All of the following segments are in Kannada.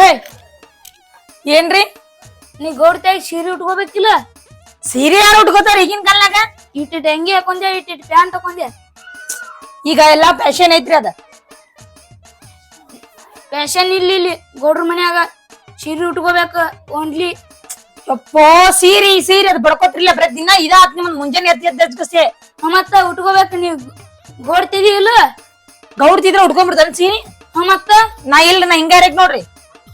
ಏ ಏನ್ರಿ? ನೀ ಗೌಡ್ತಾಗಿ ಸೀರೆ ಉಟ್ಕೋಬೇಕಿಲ್ಲ? ಸೀರೆ ಯಾರು ಉಟ್ಕೋತಾರ ಈಗಿನ ಕಾಲ್ನಾಗ? ಇಟ್ಟಿಟ್ಟು ಹೆಂಗೆ ಹಾಕೊಂಡೆ ಇಟ್ಟಿಟ್ಟು ಪ್ಯಾಂಟ್ ಹಾಕೊಂಡೆ ಈಗ ಎಲ್ಲಾ ಫ್ಯಾಷನ್ ಐತ್ರಿ ಅದ. ಫ್ಯಾಷನ್ ಇಲ್ಲಿ ಇಲ್ಲಿ. ಗೌಡ್ರ ಮನ್ಯಾಗ ಸೀರೆ ಉಟ್ಕೋಬೇಕು ಓನ್ಲಿ ಯಪ್ಪೋ, ಸೀರೆ ಸೀರೆ ಅದ್ ಬಡ್ಕೋತಿರ್ಲಿಲ್ಲ ಬರೀ ದಿನ ಇದಾತ್ ನಿಮ್ಮನ್ ಮುಂಜಾನೆ ಎದ್ದು ಹಚ್ಕಸೆ ಮತ್ತ ಉಟ್ಕೋಬೇಕು ನೀವು ಗೋಡ್ತಿದಿ ಇಲ್ಲ ಗೌಡ್ತಿದ್ರೆ ಉಟ್ಕೊಂಡ್ಬಿಡ್ತಾನ ಸೀರೆ? ಮತ್ತ ನಾ ಇಲ್ಲ, ನಾ ಹಿಂಗಾರ ನೋಡ್ರಿ.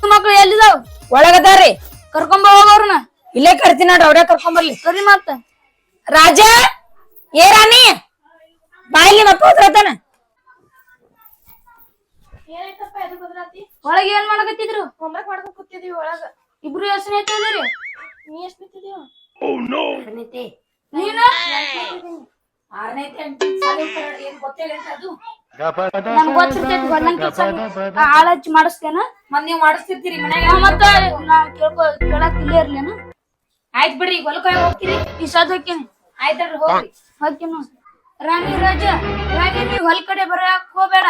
ಮಕ್ಳು ಎಲ್ಲಿದಾವ್? ಒಳಗದಾರಿ ಕರ್ಕೊಂಬ ಹೋಗೋರ್ನ ಇಲ್ಲೇ ಕರ್ತೀನಿ ನೋಡ್ರಿ ಅವ್ರೇ ಕರ್ಕೊಂಬರ್ಲಿ ಸರಿ ಮತ್ತ. ರಾಜ ಏ ರಾಣಿ ಬಾಯಿಲಿ ಮಪ್ಪ ಹೋದ್ರತಾನ. ಒಳಗೆ ಏನ್ ಮಾಡಕತ್ತಿದ್ರು? ಹೋಮ್ವರ್ಕ್ ಮಾಡ್ಕೊಂಡ್ ಕೂತಿದೀವಿ ಒಳಗ. ಇಬ್ರು ಯೋಚನೆ ಐತಿದ್ರಿ ನೀ ಎಷ್ಟ್ ನಿಂತಿದೀವ ನೀನ? ನನ್ ಗೊತ್ತಿರ್ತೈತಿ ಗಂಡನ್ ಕೆಲ್ಸ ಆಳ್ ಹಚ್ಚಿ ಮಾಡಿಸ್ತೇನ. ಮತ್ ನೀವ್ ಮಾಡಿಸ್ತಿರ್ತೀರಿ ಮನ್ಯಾಗ? ಆ, ಮತ್ತ ನಾ ಕೇಳ್ಕೊ ಕೇಳಕ್ ಇಲ್ಲೇ ಇರ್ಲೇನ. ಆಯ್ತ್ ಬಿಡ್ರಿ ಈಗ ಹೊಲಕ್ ಹೋಗ್ತೀರಿ ಈ ಸದ್ ಹೋಗ್ತೇನೆ ಆಯ್ತಲ್ರಿ ಹೋಗ್ರಿ. ಹೋಗ್ತೀನಿ ರಾಣಿ ರಾಜ ರಾಣಿ ನೀವ್ ಹೊಲ್ ಕಡೆ ಬರಕ್ ಹೋಗ್ಬೇಡ.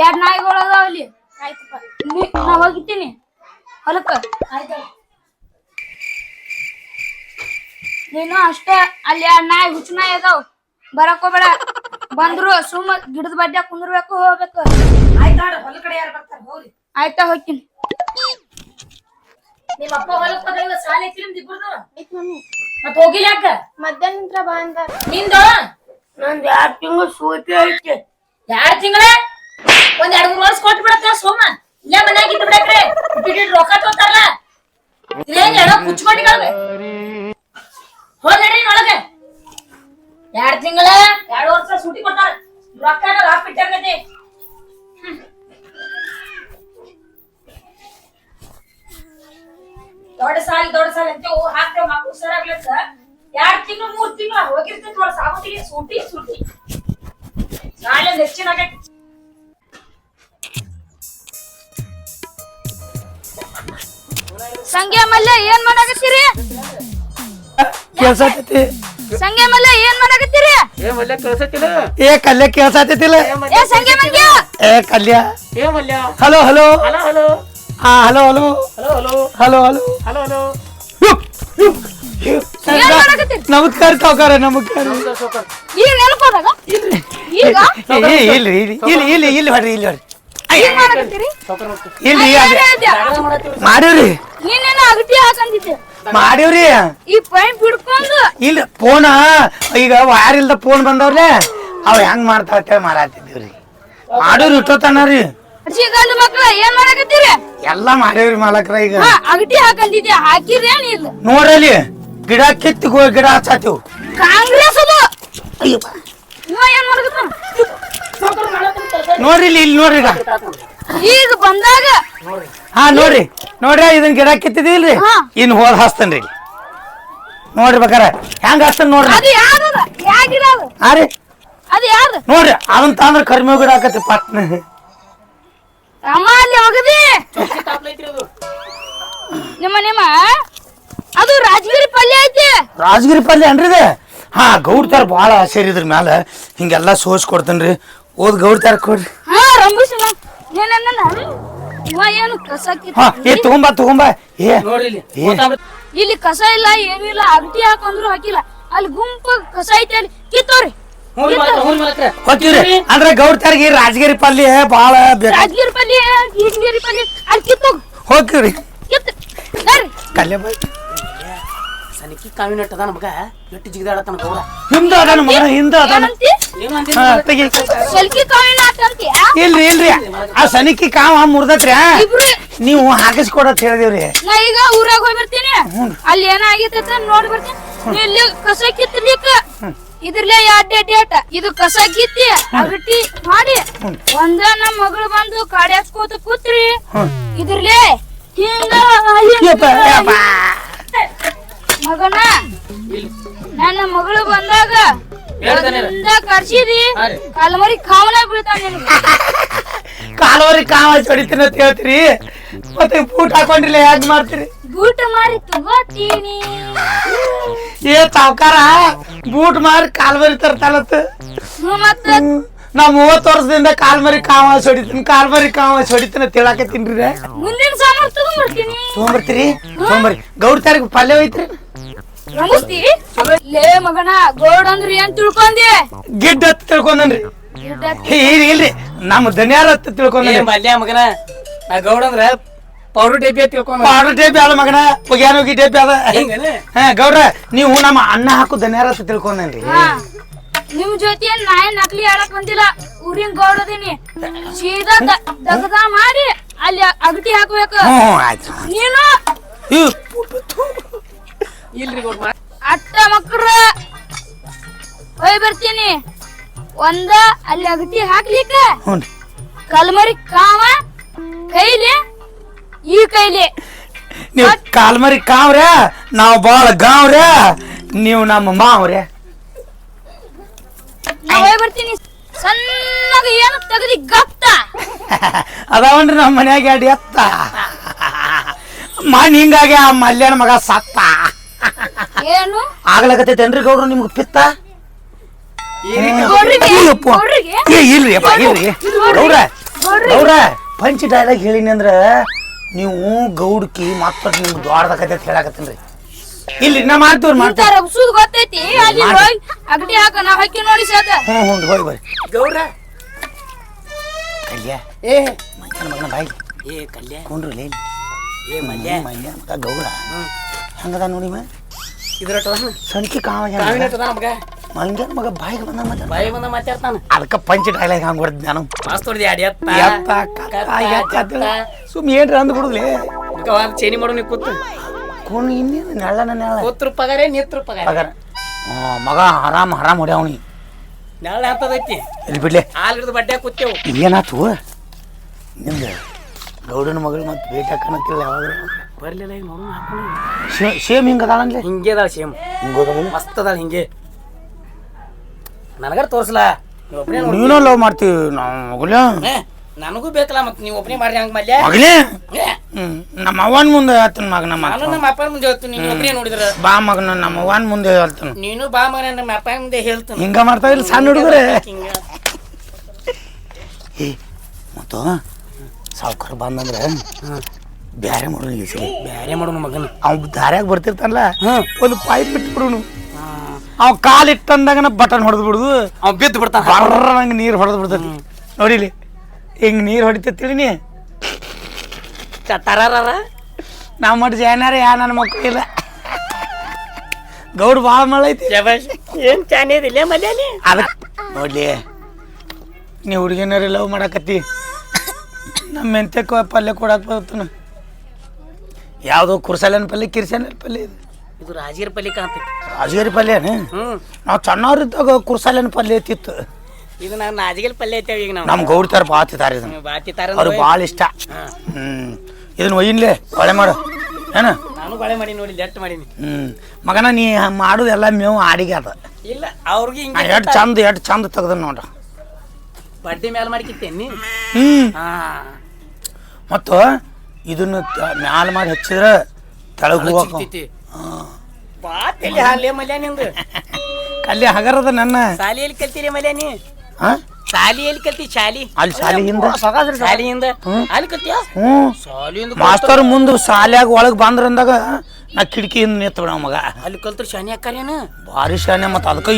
ಎರಡ್ ನಾಯಿಗಳು ಅದಾವ ಅಲ್ಲಿ. ಆಯ್ತಪ್ಪ. ನೀ- ನಾ ಹೋಗಿದ್ದೀನಿ. ಹೊಲಕ್ಕ ನೀನು ಅಷ್ಟೇ ಅಲ್ಲಿ ಎರಡ್ ನಾಯಿ ಹುಚ್ಚ ನಾಯಿ ಅದಾವ. ಬರಕ್ ಹೋಗ್ಬೇಡ. ಬಂದ್ರು ಸುಮ್ಮ ಗಿಡದ ಬಡ್ಡ ಕುಂದ್ರಬೇಕು ಹೋಗ್ಬೇಕು. ಆಯ್ತಾ ಹೊಲ ಕಡೆ ಯಾರು ಬರ್ತಾರ ಹೋಗ್ರಿ. ಆಯ್ತಾ ಹೋಗ್ತೀನಿ. ನಿಮ್ಮ ಅಪ್ಪ ಹೊಲಕ್ಕೆ ಹೋದ ಇವತ್ ಸಾಲ ಐತಿ ನಿಮ್ದು ಇಬ್ಬರದು ಐತ್ ಮಮ್ಮಿ. ಮತ್ ಹೋಗಿಲ್ಲ ಯಾಕ? ಮಧ್ಯಾಹ್ನ ನಂತರ ಬಾ ಅಂದಾರ ನಿಂದ? ನಂದ್ ಎರಡ್ ತಿಂಗಳು ಸೂಟಿ ಐತಿ. ಎರಡ್ ತಿಂಗಳ? ಒಂದ್ ಎರಡ್ ಮೂರ್ ವರ್ಷ ಕೊಟ್ಟು ಬಿಡತ್ತ ಸೋಮ. ಇಲ್ಲೇ ಮನ್ಯಾಗ ಇದ್ದು ಬಿಡಕ್ರೆ. ಬಿಡಿ ರೊಕ್ಕ ತೋತಾರಲ್ಲ ಇದೇನ್ ಏನೋ ಕುಚ್ಕೊಂಡಿಗಳವೆ ಹೋದ್ರಿ ಒಳಗೆ. ಎರಡ್ ತಿಂಗಳ? ಸೂಟಿ ಕೊಡ್ತಾರ ರೊಕ್ಕನ ಹಾಕ್ ಬಿಟ್ಟಂಗತಿ ದೊಡ್ಡ ಸಾಲಿ ದೊಡ್ಡ ಸಾಲಿ ಅಂತ. ಹಾಕ್ತೇವ ಮಕ್ಕಳು ಸರ್ ಆಗ್ಲತ್ತ ಎರಡ್ ತಿಂಗಳು ಮೂರ್ ತಿಂಗಳು ಹೋಗಿರ್ತೈತಿ ನೋಡ್ ಸಾಗುತ್ತಿಗೆ ಸೂಟಿ ಸೂಟಿ ನಾಳೆ ಹೆಚ್ಚಿನ ಆಗೈತಿ. ಸಂಗ್ಯಾ ಮಲ್ಯ ಏನ್ ಮಾಡಾಕತ್ತೀರಿ? ಸಂಗ್ಯಾ ಮಲ್ಲ ಏನ್ ಮಾಡಾಕತ್ತೀರಿ? ಏ ಮಲ್ಯ ಕಳ್ಸತ್ತಿಲ್ಲ? ಏ ಕಲ್ಯ ಕೇಳ್ಸಾತಿಲ್ಲ ಏ ಕಲ್ಯ. ಏ Mallya? Hello hello. Hello hello. ಹಾ hello hello. Hello hello. Hello hello. Hello hello. ಏನ್ ನಮಸ್ಕಾರ. ಸಾವುಕಾರ ನಮಸ್ಕಾರ. ಈಗ ನೆನಪದಾಗ ಈಗ? ಏ, ಇಲ್ರಿ ಇಲ್ಲಿ ಇಲ್ಲಿ ಇಲ್ಲಿ ಇಲ್ಲಿ ಹೊಡ್ರಿ ಇಲ್ಲಿ ಹೊಡ್ರಿ. ಏನ್ ಮಾಡಾಕತ್ತೀರಿ? ಇಲ್ರಿ ನೀನೇನ ಹಾಕಂದಿದ್ದೆ? ಮಾಡೀವ್ರಿ. ಈ ಪೈಪ್ ಹಿಡ್ಕೊಂಡು ಇಲ್ಲ ಫೋನ? ಈಗ ವಾರ ಇಲ್ದ ಫೋನ್ ಬಂದವ್ರೇ ಅವ್ ಹೆಂಗ್ ಮಾಡ್ತಾರೆ ಅಂತೇಳಿ ಮಾರಾತಿದ್ದೀವ್ರಿ ಮಾಡೀವ್ರಿ ಎಲ್ಲಾ ಮಕ್ಳ ಏನ್ ಮಾಡಾಕತ್ತೀರಿ? ಎಲ್ಲ ಮಾಡೀವ್ರಿ ಮಾಲಕ್ರ ಈಗ. ಅಗಟಿ ಗಿಡ ಕಿತ್ತಿ ಗಿಡ ಹಚ್ಚಾತಿವ್. ಕಾಂಗ್ರೆಸ್ ಅದು. ಇವ ಏನ್ ಮಾಡಕತ್ತಾನ ನೋಡ್ರಿ ಇಲ್ಲಿ ನೋಡ್ರಿ ಈಗ. ಬಂದಾಗ ಬಂದಾಗ ಹಾ ನೋಡ್ರಿ. ನೋಡ್ರಿ ಇದನ್ ಗಿಡ ಕಿತ್ತಿದಿಲ್ರಿ. ಹಾ. ಇನ್ ಹೋದ್ ಹಾಸ್ತನ್ರಿ. ಇಲ್ಲಿ. ನೋಡ್ರಿ ಬೇಕಾರ. ಹೆಂಗ್ ಹಾಸ್ತನ್ ನೋಡ್ರಿ. ಅದು ಯಾರು ಯಾ ಗಿಡ ಅದು? ಹಾ ರೀ. ಅದು ನೋಡ್ರಿ ಅದನ್ ತಂದ್ರ ಕರ್ಮಿ ಗಿಡ ಆಕತಿ ಪಟ್ನ. ಅಮ್ಮ ಅಲ್ಲಿ ಹೋಗದಿ. ನಿಮ್ಮ ನಿಮ್ಮ ಅದು ರಾಜಗಿರಿ ಪಲ್ಯ ಐತಿ. ರಾಜಗಿರಿ ಪಲ್ಯ ಏನ್ರಿ ಇದು? ಹಾ ಗೌಡ್ತಾರ ಭಾಳ ಆಸೆ ಇದ್ರ ಮ್ಯಾಲ. ಹಿಂಗೆಲ್ಲ ಸೋಸ್ ಕೊಡ್ತೇನ್ರಿ ಓದ್ ಗೌಡ್ತಾರ ಕೊಡ್ರಿ. ಹಾ ಏನೇನ ಏನು ಕಸ ಹಾ ಏ ತಗೊಂಬಾ ತಗೊಂಬಾ. ಏ ಇಲ್ಲಿ ಏ. ಇಲ್ಲಿ ಕಸ ಇಲ್ಲ ಏನಿಲ್ಲ ಇಲ್ಲ ಅಗಟಿ ಹಾಕಂದ್ರು ಹಾಕಿಲ್ಲ. ಅಲ್ಲಿ ಗುಂಪು ಕಸ ಐತೆ ಅಲ್ಲಿ. ಕಿತ್ತೋರಿ. ಹೋಗ್ತೀವ್ರಿ ಅಂದ್ರೆ ಗೌಡ್ತಾರ್ಗಿ ರಾಜಗಿರಿ ಪಲ್ಲಿ ಬಾಳ ಬೇಕು? ರಾಜಗಿರಿ ಪಲ್ಲಿ ಗೀಜಗಿರಿ ಪಲ್ಲಿ. ಅಲ್ಲಿ ಕಿತ್ತೋಗ್. ಹೋಗ್ತೀವ್ರಿ. ಕಿತ್ತ. ಬಾಯ್ ಸನಿಕಿ ಕಾವಿನ ಅದ ನಮಗ ಎಟ್ಟು ಜಿಗಿದಾಡತನ ಗೌಡ ಹಿಂದ ಅದಾನ ಮಗನ ಹಿಂದ ಅದಾನ. ಹಾ ತೆಗಿ. ಸಲ್ಕಿ ಇಲ್ರಿ ಇಲ್ರಿ. ಆ ಸನಿಕಿ ಕಾವ ಮುರ್ದತ್ರಿ ಇಬ್ರು ನೀವು ಹಾಕಿಸ್ಕೊಡತ್ ಹೇಳಿದಿರಿ ನಾ ಈಗ ಊರಾಗ ಹೋಗಿ ಬರ್ತೀನಿ ಅಲ್ಲಿ ಏನಾಗೈತೆ ಅಂತ ನೋಡಿ ಬರ್ತೀನಿ. ನೀ ಇಲ್ಲಿ ಕಸ ಕಿತ್ತಲಿಕ್ಕ ಇದ್ರಲ್ಲೇ ಎರಡ್ ಡೇಟ್ ಇದು ಕಸ ಕಿತ್ತಿ ಅಗಟಿ ಮಾಡಿ. ಒಂದ ನಮ್ಮ ಮಗಳು ಬಂದು ಕಾಡಿ ಹಚ್ಕೋತ ಕೂತ್ರಿ ಇದ್ರಲ್ಲೇ ಹಿಂಗ ಹಿಂಗ ಯಪ್ಪ, ಯಪ್ಪ. ಮಗನ ನನ್ನ ಮಗಳು ಬಂದಾಗ ಕರ್ಸಿದಿ ಕಾಲ್ಮರಿ ರೀ. ಕಲ್ಮರಿ ಕಾವನ ಬೀಳ್ತಾವ ನಿನಗೆ. ಕಾಲವರಿ ಕಾವ ಹೊಡಿತೀನಿ ಅಂತ ಹೇಳ್ತೀರಿ. ಮತ್ತೆ ಬೂಟ್ ಹಾಕೊಂಡಿಲ್ಲ ಯಾಕೆ ಮಾಡ್ತೀರಿ? ಬೂಟ್ ಮಾರಿ ತಗೋತೀನಿ. ಏ ಸಾವ್ಕಾರ ಬೂಟ್ ಮಾರಿ ಕಾಲ್ಮರಿ ತರ್ತಾನತ್ತ ಮತ್ತ? ನಾ ಮೂವತ್ತು ವರ್ಷದಿಂದ ಕಾಲ್ಮರಿ ಕಾವ ಹೊಡಿತೀನಿ. ಕಾಲ್ಮರಿ ಕಾವ ಹೊಡಿತೀನಿ ಅಂತ ಹೇಳಕತ್ತೀನ್ರಿ ಮುಂದಿನ ಸಾಮಾನು ತಗೋ ತಗೊಂಡ್ಬರ್ತೀನಿ ತೊಗೊಂಬರ್ತೀರಿ ತೊಗೊಂಬರ್ರಿ. ಗೌಡ್ ತಾರೀಕು ಪಲ್ಯ ಹೋಯ್ತ್ರಿ ಲೇ ಮಗನ ಗೋಡ್ ಅಂದ್ರ ಏನ್ ತಿಳ್ಕೊಂಡಿ. ಗಿಡ್ಡ ಹತ್ತು ತಿಳ್ಕೊಂಡನ್ರಿ. ಗಿಡ್ಡ ಹೇ, ಇಲ್ರಿ ಇಲ್ರಿ. ನಮ್ಮ ಧನ್ಯಾರ ಹತ್ತು ತಿಳ್ಕೊಂಡ್ರಿ ಮಲ್ಯ ಮಗನ ನಾ ಗೌಡ ಅಂದ್ರ ಪೌಡರ್ ಡಬ್ಬಿ ತಿಳ್ಕೊಂಡ ಪೌಡರ್ ಟೇಪಿ ಅದ ಮಗನ ಒಗ್ಯಾನ ಹೋಗಿ ಟೇಪಿ ಅದ ಹ ಗೌಡ್ರ ನೀವು ನಮ್ಮ ಅನ್ನ ಹಾಕು ಧನ್ಯಾರ ಹತ್ತು ತಿಳ್ಕೊಂಡನ್ರಿ. ಹಾ. ನಿಮ್ ಜೊತೆ ನಾ ಏನ್ ನಕಲಿ ಆಡಕ್ ಬಂದಿಲ್ಲ? ಊರಿನ್ ಗೌಡದಿನಿ ಸೀದಾ ದಗದ ಮಾಡಿ ಅಲ್ಲಿ ಅಗಟಿ ಹಾಕ್ಬೇಕು. ನೀನು? ಇಲ್ರಿ ಅಟ್ಟ ಮಕ್ಕಳ ಹೋಯ್ ಬರ್ತೀನಿ. ಒಂದ ಅಲ್ಲಿ ಅಗಟಿ ಹಾಕ್ಲಿಕ್ಕ. ಕಲ್ಮರಿ ಕಾವ ಕೈಲಿ ಈ ಕೈಲಿ. ನೀವು ಕಾಲ್ಮರಿ ಕಾವ್ರೆ ನಾವು ಬಾಳ ಗಾವ್ರೆ ನೀವು ನಮ್ಮ ಮಾವ್ರೆ ನಾ ಹೋಯ್ ಬರ್ತೀನಿ. ಸಣ್ಣಗ ಏನು ತೆಗದಿ ಗಪ್ತ. ಅದಾವನ್ರಿ ನಮ್ಮ ಮನ್ಯಾಗ ಎರಡು ಎತ್ತ. ಮನ್ ಹಿಂಗಾಗೆ ಆ ಮಲ್ಯನ ಮಗ ಸತ್ತ. ಏನು? ಆಗ್ಲಕತ್ತೈತೇನ್ರಿ ಗೌಡ್ರು ನಿಮ್ಗೆ ಪಿತ್ತ? ಇಲ್ಲಪ್ಪ. ಗೌಡ್ರಿಗೆ? ಏ ಇಲ್ರಿ ಅಪ್ಪ ಇಲ್ರಿ. ಗೌಡ್ರ ಗೌಡ್ರ. ಪಂಚ ಡೈಲಾಗ್ ಹೇಳಿನಿ ಅಂದ್ರ ನೀವು ಗೌಡ್ಕಿ ಮತ್ತ ನಿಮ್ಗೆ ದೊಡ್ಡದಕತ್ತೈತಿ ಹೇಳಾಕತ್ತೀನಿ ಇಲ್ರಿ ನಾ ಮಾಡ್ತೀವ್ರಿ ಮಾಡ್ತೀವಿ ಗೊತ್ತೈತಿ. ಅಲ್ಲಿ ಹೋಗಿ ಅಗಟಿ ಹಾಕ ನಾ ಹಾಕಿ ನೋಡಿ ಸಾಕ ಹ್ಞೂ ಹ್ಞೂ ಹೋಗಿ ಬರ್ರಿ ಗೌರ. ಕಲ್ಯ. ಏ. ಮಂಚನ ಮಗನ ಬಾಯಿ? ಏ ಕಲ್ಯ. ಕೊಂಡ್ರು ಲೇ ಏ ಮಲ್ಯ. ಮಲ್ಯ. ಅಂತ ಗೌರ? ಹಂಗದ ನೋಡಿ ಮ ಇದ್ರ ಸಣ್ಕಿ ಕಾವಿನ ಕಾವ ನಮಗ ಮಂಗ್ಯಾನ ಮಗ. ಬಾಯಿಗೆ ಬಂದ ಮತ್ತೆ ಬಾಯಿ ಬಂದ ಮಾತಾಡ್ತಾನ. ಅದಕ್ಕೆ ಪಂಚ ಡೈಲಾಗ್ ಹಂಗೆ ಹೊಡೆದ್ ನಾನು. ಮಸ್ತ್ ಹೊಡ್ದಿ ಅಡಿ ಎತ್ತ. ಎತ್ತ ಕತ್ತ ಸುಮ್ ಏನ್ರಿ ಅಂದ್ ಬಿಡುದ್ಲೆ? ಚೇನಿ ಮಾಡು ನೀ ಕೂತು. ಕೋಣ ಇನ್ನೇನು ನೆಳ್ಳನ ನೆಳ ಕೂತ್ರ ಪಗಾರೇ ನಿತ್ರ ಪಗಾರ. ಪಗಾರ. ಮಗ ಆರಾಮ್ ಹರಾಮ್ ಹೊಡ್ಯಾವಣಿ ನೆರಳು ಹತ್ತದೈತಿ. ಇಲ್ಲಿ ಬಿಡ್ಲೆ. ಹಾಲು ಹಿಡಿದು ಬಡ್ಡೆ ಕೂತೇವು ಏನಾತು ನಿಮ್ದು ಗೌಡನ ಮಗಳು ಮತ್ತೆ ಭೇಟಿ ಹಾಕಣಕ್ಕಿಲ್ಲ ಯಾವಾಗ? ಬರ್ಲಿಲ್ಲ ಈಗ ನೋಡು ಸೇಮ್ ಹಿಂಗೆ ಅದಾಳನ್ಲೆ ಹಿಂಗೆ ಅದಾಳ ಸೇಮ್ ಹಿಂಗೆ ಮಸ್ತ್ ಅದಾಳ ಹಿಂಗೆ. ನನಗಾರ ತೋರಿಸ್ಲ? ನೀವ್ ಲವ್ ಮಾಡ್ತೀವಿ ನಾವು ಮಗಳೇ ನನಗೂ ಬೇಕಲ್ಲ ಮತ್ತೆ ನೀವು ಒಬ್ಬನೇ ಮಾಡ್ರಿ ಹಂಗ ಮಲ್ಯ ಮಗನೇ? ಏ, ನಮ್ಮ ಅವ್ವನ ಮುಂದೆ ಹೇಳ್ತೀನಿ ಮಗನ ನಮ್ಮ ಮಾತು ನಮ್ಮ ಅಪ್ಪನ ಮುಂದೆ ಹೇಳ್ತೀನಿ ನೀನು ಒಬ್ಬನೇ ನೋಡಿದ್ರೆ. ಬಾ ಮಗನ ನಮ್ಮ ಅವ್ವನ ಮುಂದೆ ಹೇಳ್ತಾನ. ನೀನು ಬಾ ಮಗನ ನಮ್ಮ ಅಪ್ಪನ ಮುಂದೆ ಹೇಳ್ತೀನಿ. ಹಿಂಗ ಮಾಡ್ತಾ ಇಲ್ಲ ಸಣ್ಣ ಹುಡುಗರೆ. ಹಿಂಗೆ. ಏ ಮತ್ತು ಸಾವ್ಕಾರ ಬಂದಂದ್ರೆ ಬ್ಯಾರೆ ಮಾಡೋಣ ಈ ಸರಿ ಬ್ಯಾರೆ ಮಾಡೋನು ಮಗನ. ಅವ್ ದಾರ್ಯಾಗ ಬರ್ತಿರ್ತಾನಲ್ಲ ಒಂದು ಪೈಪ್ ಬಿಟ್ಬಿಡುನು ಅವ್ ಕಾಲ್ ಇಟ್ಟಂದಾಗನ ಬಟನ್ ಹೊಡೆದು ಬಿಡುದು. ಅವ್ ಬಿದ್ದು ಬಿಡ್ತಾನ. ಬರ್ರಂಗೆ ನೀರು ಹೊಡೆದು ಬಿಡ್ತೈತಿ. ನೋಡಿಲಿ? ಹಿಂಗ್ ನೀರು ಹೊಡಿತೈತಿ ನೀ? ತರಾರ ನಾವು ಮಾಡಿ ಜಾಯ್ನಾರ ಯಾ ನನ್ನ ಮಕ್ಕಳು ಇಲ್ಲ. ಗೌಡ್ ಭಾಳ ಮಳ ಐತಿ. ಏನು ಚಾನೆ ಇದಿಲ್ಲ ಅದಕ್ಕೆ ನೋಡ್ಲಿ ನೀ ಹುಡುಗಿನವ್ರಿ ಲವ್ ಮಾಡಕತ್ತಿ. ನಮ್ಮ ಮೆಂತ್ಯಕ್ಕ ಪಲ್ಯ ಕೊಡಕ್ಕೆ ಬರ್ತಾನ ಯಾವುದೋ ಕುರ್ಸಲನ ಪಲ್ಯ ಕಿರ್ಸನ ಪಲ್ಯ ಇದು. ಇದು ರಾಜೀರ್ ಪಲ್ಲಿ ಕಾಣ್ತೈತಿ. ರಾಜಗಿರಿ ಪಲ್ಯನೇ? ನಾವು ಸಣ್ಣವ್ರಿದ್ದಾಗ ಕುರ್ಸಲನ ಪಲ್ಯ ಐತಿತ್ತು ಇದು ನಾನು ನಾಜಿಗೆಲ್ ಪಲ್ಯ ಐತೇವಿ ಈಗ ನಾವು. ನಮ್ಮ ಗೌಡ್ತಾರ ತಿಂತಾರೆ ಇದನ್ನ. ಬಾತಿ ತರ ಅವ್ರಿಗೆ ಭಾಳ ಇಷ್ಟ. ಹ್ಮ್. ಇದನ್ನ ಒಯ್ಯಿನ್ಲೆ ಒಳ್ಳೆ ಮಾಡು. ಏನ? ನಾನು ಬಾಳೆ ಮಾಡಿ ನೋಡಿ ಲೆಟ್ ಮಾಡೀನಿ. ಹ್ಮ್. ಮಗನ ನೀ ಮಾಡೋದೆಲ್ಲ ಮೇವು ಆಡಿಗೆ ಅದ. ಇಲ್ಲ ಅವ್ರಿಗೆ ಹಿಂಗೆ ಎಷ್ಟು ಚಂದ ಎಷ್ಟು ಚಂದ ತೆಗ್ದ ನೋಡ್ರ. ಬಡ್ಡಿ ಮ್ಯಾಲ ಮಾಡಿಕಿತ್ತೇನಿ ಹ್ಮ್. ಹಾ. ಮತ್ತು ಇದನ್ನ ಮ್ಯಾಲ ಮಾಡಿ ಹಚ್ಚಿದ್ರೆ ತೆಳಗ್ ಹೋಗಕ ಚಿಕ್ತೈತಿ ಬಾ ತಲೆ ಹಾಲೆ ಮಲ್ಯ ನಿಂದು. ಅಲ್ಲಿ ಹಗರದ ನನ್ನ. ಸಾಲಿ ಎಲ್ಲಿ ಕಲ್ತೀರಿ ಮಲ್ಯ ನೀ. ಎಲ್ಲಿ ಕಲ್ತಿ? ಶಾಲಿ. ಅಲ್ಲಿ ಶಾಲಿ ಹಿಂದ? ಶಾಲಿಯಿಂದ ಅಲ್ಲಿ ಕಲ್ತಿಯ? ಶಾಲಿಯಿಂದ ಮಾಸ್ತರ್ ಮುಂದೆ ಶಾಲ್ಯಾಗ ಒಳಗೆ ಬಂದ್ರ ಅಂದಾಗ ನಾ ಕಿಟಕಿಯಿಂದ ನಿಂತ ಬಿಡ ಮಗ. ಅಲ್ಲಿ ಕಲ್ತ್ರ ಶಾನಿ ಅಕ್ಕಾರೇನ ಭಾರಿ ಶಾನೆ ಮತ್ತು ಅದಕ್ಕೆ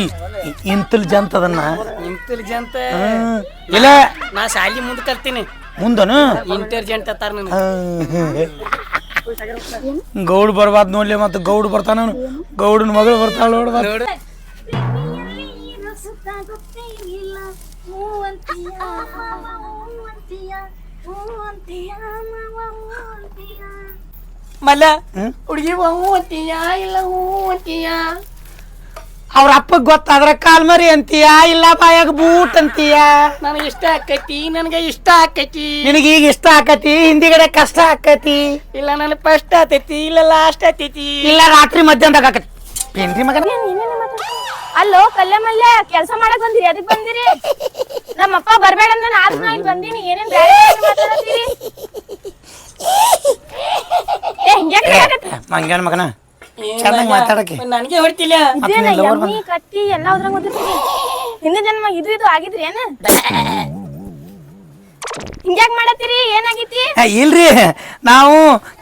ಇಂಟೆಲಿಜೆಂಟ್ ಅದನ್ನ. ಇಂಟೆಲಿಜೆಂಟ್ ಜಂತ ಇಲ್ಲ. ನಾ ಶಾಲಿ ಮುಂದೆ ಕಲ್ತೀನಿ. ಮುಂದನು? ಇಂಟೆಲಿಜೆಂಟ್ ಅತ್ತಾರ ನನಗೆ. ಗೌಡ್ ಬರ್ಬಾರ್ದು ನೋಡ್ಲಿ ಮತ್ತೆ ಗೌಡ್ ಬರ್ತಾನ ಗೌಡನ ಮಗಳು ಬರ್ತಾಳ ನೋಡ್ಬಾರ್ದು ನೋಡು ಮಲ್ಲ? ಹುಡುಗಿ ಹೂ ಅಂತೀಯ ಇಲ್ಲ ಹೂ ಅಂತೀಯ? ಅವ್ರ ಅಪ್ಪಗ್ ಗೊತ್ತಾದ್ರ ಕಾಲ್ಮರಿ ಅಂತೀಯ ಇಲ್ಲ ಬಾಯಾಗ ಬೂಟ್ ಅಂತೀಯ? ನನಗೆ ಇಷ್ಟ ಆಕೈತಿ ನನಗೆ ಇಷ್ಟ ಆಕೈತಿ. ನಿನಗೆ ಈಗ ಇಷ್ಟ ಆಕತಿ ಹಿಂದಿಗಡೆ ಕಷ್ಟ ಆಕತಿ? ಇಲ್ಲ ನನಗೆ ಫಸ್ಟ್ ಆತೈತಿ ಇಲ್ಲ ಲಾಸ್ಟ್ ಆತೈತಿ. ಇಲ್ಲ ರಾತ್ರಿ ಮಧ್ಯಾಹ್ನದಾಗ ಆಕತಿ. ಏನ್ರಿ ಮಗನ? ಅಲ್ಲೋ ಕಲ್ಲೆ ಮಲ್ಲೆ ಕೆಲಸ ಮಾಡಕ್ ಬಂದಿರಿ ಅದಕ್ಕೆ ಬಂದಿರಿ? ನಮ್ಮಪ್ಪ ಬರ್ಬೇಡ ಅಂದ್ರೆ ನಾನು ನಾ ಇಲ್ಲಿ ಬಂದೀನಿ. ಏನೇನ್ ಬ್ಯಾರೆ ಬ್ಯಾರೆ ಏ ಹಿಂಗ್ಯಾಕ್ ಮಾಡಕತ್ತಿ? ಮಂಗ್ಯಾನ ಮಗನ? ಚೆನ್ನಾಗಿ ಮಾತಾಡಕ್ಕೆ. ನನಗೆ ಹೊಡ್ತಿಲ್ಲ ಇದೇನ ಎಮ್ಮಿ ಕತ್ತಿ ಎಲ್ಲ ಅದ್ರಾಗ ಓದಿರ್ತೀನಿ ಹಿಂದಿನ ಜನ್ಮ ಇದು ಇದು ಆಗಿದ್ರಿ ಏನ? ಹಿಂಗ್ಯಾಕ್ ಮಾಡತ್ತೀರಿ? ಏನಾಗೈತಿ? ಇಲ್ರಿ. ನಾವು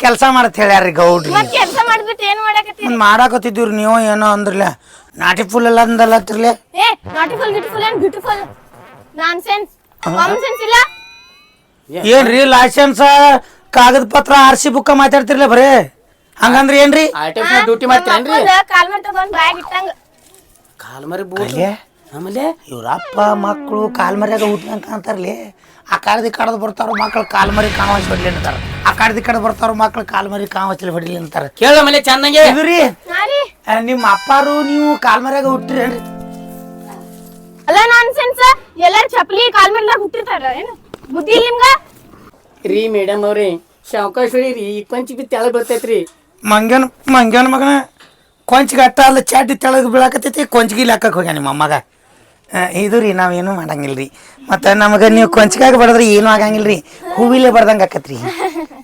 ಕೆಲಸ ಮಾಡತ್ ಹೇಳ್ಯಾರ್ರಿ ಗೌಡ್ರಿ. ಮತ್ ಕೆಲ್ಸ ಮಾಡ್ಬಿಟ್ಟು ಏನ್ ಮಾಡಕತ್ತೀರಿ? ಒಂದ್ ಮಾಡಾಕತ್ತಿದ್ದೀವ್ರಿ ನೀವು ಏನೋ ಅಂದ್ರಲ್ಲ. ನಾಟಿ ಫುಲ್ ಎಲ್ಲ ಅಂದಲ್ಲತ್ತಿರ್ಲೆ. ಏ ನಾಟಿಫುಲ್ ಬ್ಯೂಟಿಫುಲ್ ಏನ್ ಬ್ಯೂಟಿಫುಲ್ ನಾನ್ ರೀ ಕಾಮನ್ ಸೆನ್ಸ್ ಇಲ್ಲ? ಏನ್ರಿ ಲೈಸೆನ್ಸ್ ಕಾಗದ ಪತ್ರ ಆರ್ ಸಿ ಬುಕ್ಕ ಮಾತಾಡ್ತಿರ್ಲ ಬರೇ? ಹಂಗಂದ್ರೆ ಏನ್ರಿ? Artificial duty ಮಾಡ್ತೀರೇನ್ರಿ? ಕಾಲ್ ಮಾಡಿ ತಗೊಂಡ್ ಬ್ಯಾಗ್ ಇಟ್ಟಂಗ. ಕಾಲ್ ಮರಿ ಬೂಟ್ ಅಲ್ಲೇ? ಆಮೇಲೆ? ಇವ್ರಪ್ಪ ಮಕ್ಕಳು ಕಾಲ್ ಮರ್ಯಾಗ ಹುಟ್ಕೊಂಡ್ ಕಾಣ್ತಾರ್ಲಿ? ಆ ಕಾಡ್ದಿ ಕಾಡದ್ ಬರ್ತಾರ ಮಕ್ಳು ಕಾಲ್ ಮರಿ ಕಾಣವಚ್ ಹೊಡ್ಲಿ ಅಂತಾರ. ಆ ಕಾಡ್ದಿ ಕಡೆ ಬರ್ತಾರ ಮಕ್ಳು ಕಾಲ್ ಮರಿ ಕಾಣವಚ್ಲಿ ಹೊಡ್ಲಿ ಅಂತಾರ. ಕೇಳ ಆಮೇಲೆ ಚೆನ್ನಾಗಿ ಇದ್ರಿ? ನಿಮ್ಮ ಅಪ್ಪಾರು ನೀವು ಕಾಲ್ ಮರ್ಯಾಗ ಹುಟ್ಟಿರೇನ್ರಿ? ಅಲ್ಲ ನಾನ್ ಸೆನ್ಸ್ ಎಲ್ಲಾರು ಚಪ್ಪಲಿ ಕಾಲ್ ಮೇಲೆ ಹುಟ್ಟಿರ್ತಾರ ಏನು? ಬುದ್ಧಿ ಇಲ್ಲ ನಿಮ್ಗ? ರೀ ಮೇಡಮ್ ಅವ್ರಿ ಸಾವಕಾಶ ರೀ ಈ ಕೊಂಚಿ ಬಿ ತೆಳಗ್ ಬರ್ತೈತ್ರಿ. ಮಂಗನ್ ಮಂಗನ್ ಮಗನ ಕೊಂಚ ಗಟ್ಟ ಅಲ್ಲ ಚಾಟಿ ತೆಳಗ್ ಬೀಳಾಕತ್ತೈತಿ ಕೊಂಚಿಗೆ ಲೆಕ್ಕಕ್ಕೆ ಹೋಗ್ಯಾನ ನಿಮ್ಮ ಮಗ ಇದು ರೀ ನಾವೇನು ಮಾಡಂಗಿಲ್ಲ ರೀ. ಮತ್ತು ನಮಗೆ ನೀವು ಕೊಂಚಿಗಾಗ ಬಡದ್ರಿ ಏನೂ ಆಗಂಗಿಲ್ಲ ರೀ. ಹೂವಿಲೆ ಬಡ್ದಂಗೆ ಆಕತ್ರಿ.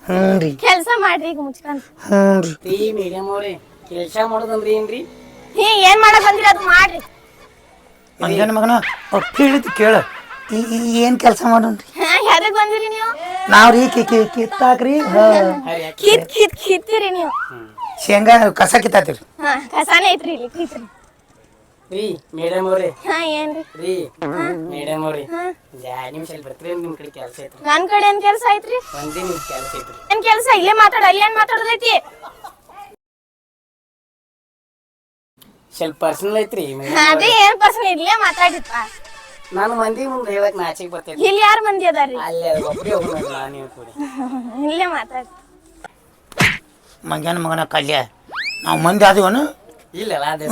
ಹ್ಞೂ ರೀ. ಕೆಲಸ ಮಾಡ್ರಿ ಮುಚ್ಕೊಂಡ್. ಹ್ಞೂ ರೀ. ರೀ ಮೇಡಮ್ ಅವ್ರಿ ಕೆಲಸ ಮಾಡೋದಂದ್ರಿ ಏನ್ರಿ? ಹೇ ಏನ್ ಮಾಡಕ್ ಬಂದಿರ ಅದು ಮಾಡ್ರಿ. ಮಂಗ್ಯಾನ ಮಗನ ಅವ್ರು ಕೇಳಿದ್ದು ಕೇಳು. ಏನು ಕೆಲಸ ಮಾಡೋಣ್ರಿ ಹಾ ಯಾವ್ದಕ್ ಬಂದಿರಿ ನೀವು? ನಾವು ರೀ ಕಿ ಕಿ ಕಿತ್ತಾಕ್ರಿ. ಕಿತ್ ಕಿತ್ ಕಿತ್ತೀರಿ ನೀವು. ಶೇಂಗಾ ಕಸ ಕಿತ್ತಾತಿರಿ? ಹಾ ಕಸಾನೇ ಐತ್ರಿ ಇಲ್ಲಿ ಕಿತ್ರಿ. ರೀ ಮೇಡಮ್ ಅವ್ರಿ. ಹಾ ಏನ್ರಿ? ರೀ ಮೇಡಮ್ ಅವ್ರಿ. ಎರಡು ನಿಮಿಷ ಅಲ್ಲಿ ಬರ್ತೀರಿ ನಿಮ್ ಕಡೆ ಕೆಲಸ ಐತ್ರಿ. ನನ್ ಕಡೆ ಏನ್ ಕೆಲ್ಸ ಐತ್ರಿ? ಒಂದೇ ನಿಮಿಷ ಕೆಲಸ ಐತ್ರಿ. ಏನ್ ಕೆಲಸ? ಇಲ್ಲೇ ಮಾತಾಡ ಅಲ್ಲಿ ಏನ್ ಮಾತಾಡೋದೈತಿ? ಸ್ವಲ್ಪ ಪರ್ಸನಲ್ ಐತ್ರಿ ಅದೇ ಏನ್ ಪರ್ಸನ್ ಇಲ್ಲೇ ಮಾತಾಡಿಪ್ಪ ನಾನು ಮಂದಿ ಮುಂದೆ ಹೇಳಕ್ ನಾಚಿಕ್ ಬರ್ತೈತಿ ಇಲ್ಲಿ ಯಾರು ಮಂದಿ ಅದಾರಿ ಅಲ್ಲೇ ಒಬ್ಬರೇ ಹೋಗ್ಬೇಕು ನಾನು ನೀವು ಕೂಡಿ. ಇಲ್ಲೇ ಮಾತಾಡಿ. ಮಂಗ್ಯಾನ ಮಗನ ಕಲ್ಯ? ನಾವು ಮಂದಿ ಆದಿವನು? ಇಲ್ಲ ಅದೇ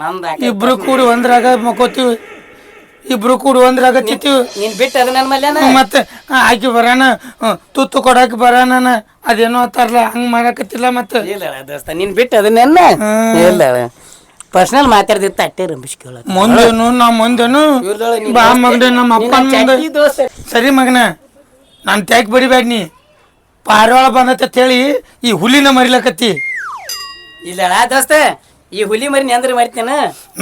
ನಮ್ದು ಇಬ್ರು ಕೂಡಿ ಒಂದ್ರಾಗ ಮಕ್ಕೋತೀವಿ. ಇಬ್ರು ಕೂಡಿ ಒಂದ್ರಾಗ ತಿಂತೀವಿ. ನೀನ್ ಬಿಟ್ಟು ಅದನ್ನ ನನ್ನ ಮೇಲೆ ಮತ್ತೆ ಆಕಿ ಬರಾನ. ತುತ್ತು ಕೊಡಾಕ ಬರಾನ ಅದೇನೋ ಅಂತಾರಲ್ಲ ಹಂಗ್ ಮಾಡಕತ್ತಿಲ್ಲ ಮತ್ತೆ. ಇಲ್ಲ ದೋಸ್ತ ನೀನ್ ಬಿಟ್ಟು ಅದನ್ನೆಲ್ಲ. ಇಲ್ಲ ಪರ್ಸನಲ್ ಮಾತಾಡ್ದಿತ್ತ ಅಟ್ಟೆ ರಂಬಿಸ್ ಕೇಳೋದು ಮುಂದೇನು ನಾ ಮುಂದೇನು ಇವ್ರ್ದೊಳಗೆ ನೀನ್ ಬಾ ಮಗನೇ ನಮ್ಮ ನಿನ್ನ ಅಪ್ಪನ ಚಡ್ಡಿ ದೋಸ್ತ. ಸರಿ ಮಗನ ನಾನು ತ್ಯಾಕ್ ಬಡಿಬೇಡ ನೀ. ಪಾರಿವಾಳ ಬಂದತ್ತೆ ಅಂತ ಹೇಳಿ ಈ ಹುಲಿನ ಮರಿಲಕತ್ತಿ. ಇಲ್ಲ ದೋಸ್ತ ಈ ಹುಲಿ ಮರಿ ನೆಂದ್ರ ಅಂದ್ರೆ ಮರಿತೇನ?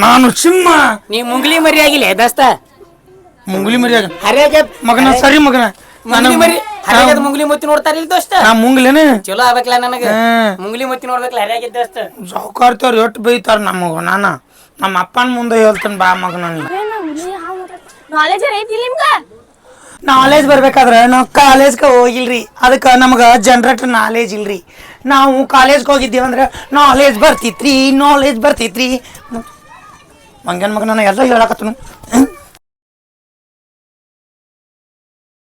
ನಾನು ಸಿಂಹ. ನೀ ಮುಂಗ್ಲಿ ಮರಿ ಆಗಿಲ್ಲ ದೋಸ್ತ. ಮುಂಗುಲಿ ಮರಿಯಾಗ ಹರಿಯಾಗ ಮಗನ ಸರಿ ಮಗನ. ಮುಂಗ್ಲಿ ಮರಿ ಹರಿಯಾಗದ ಮುಂಗ್ಲಿ ಮುತ್ತಿ ನೋಡ್ತಾರ ಇಲ್ಲಿ ದೋಸ್ತ? ನಾ ಮುಂಗ್ಲೇನ? ಚಲೋ ಆಗ್ಬೇಕಲ್ಲ ನನಗ. ಮುಂಗ್ಲಿ ಮುತ್ತಿ ನೋಡ್ಬೇಕಲ್ಲ ಹರಿಯಾಗಿದ್ದ ದೋಸ್ತ. ಸಾವುಕಾರ್ತಿಯವ್ರು ಎಷ್ಟು ಬೈತಾರ ನಮಗ ನಾನ. ನಮ್ಮ ಅಪ್ಪನ ಮುಂದೆ ಹೇಳ್ತೇನೆ ಬಾ ಮಗ ನೀ ನಾಲೆಜ್ ಐತಿ ನಿಮ್ಗ? ನಾಲೆಜ್ ಬರ್ಬೇಕಾದ್ರೆ ನಾವು ಕಾಲೇಜ್ಗೆ ಹೋಗಿಲ್ರಿ. ಅದಕ್ಕೆ ನಮ್ಗೆ ಜನರೇಟರ್ ನಾಲೇಜ್ ಇಲ್ರಿ. ನಾವು ಕಾಲೇಜ್ಗೆ ಹೋಗಿದ್ದೀವಿ ಅಂದ್ರೆ ನಾಲೇಜ್ ಬರ್ತಿತ್ರಿ ನಾಲೇಜ್ ಬರ್ತಿತ್ರಿ. ಮಂಗನ ಮಗ ನಾನು ಎಲ್ಲ ಹೇಳಕತ್ತನು.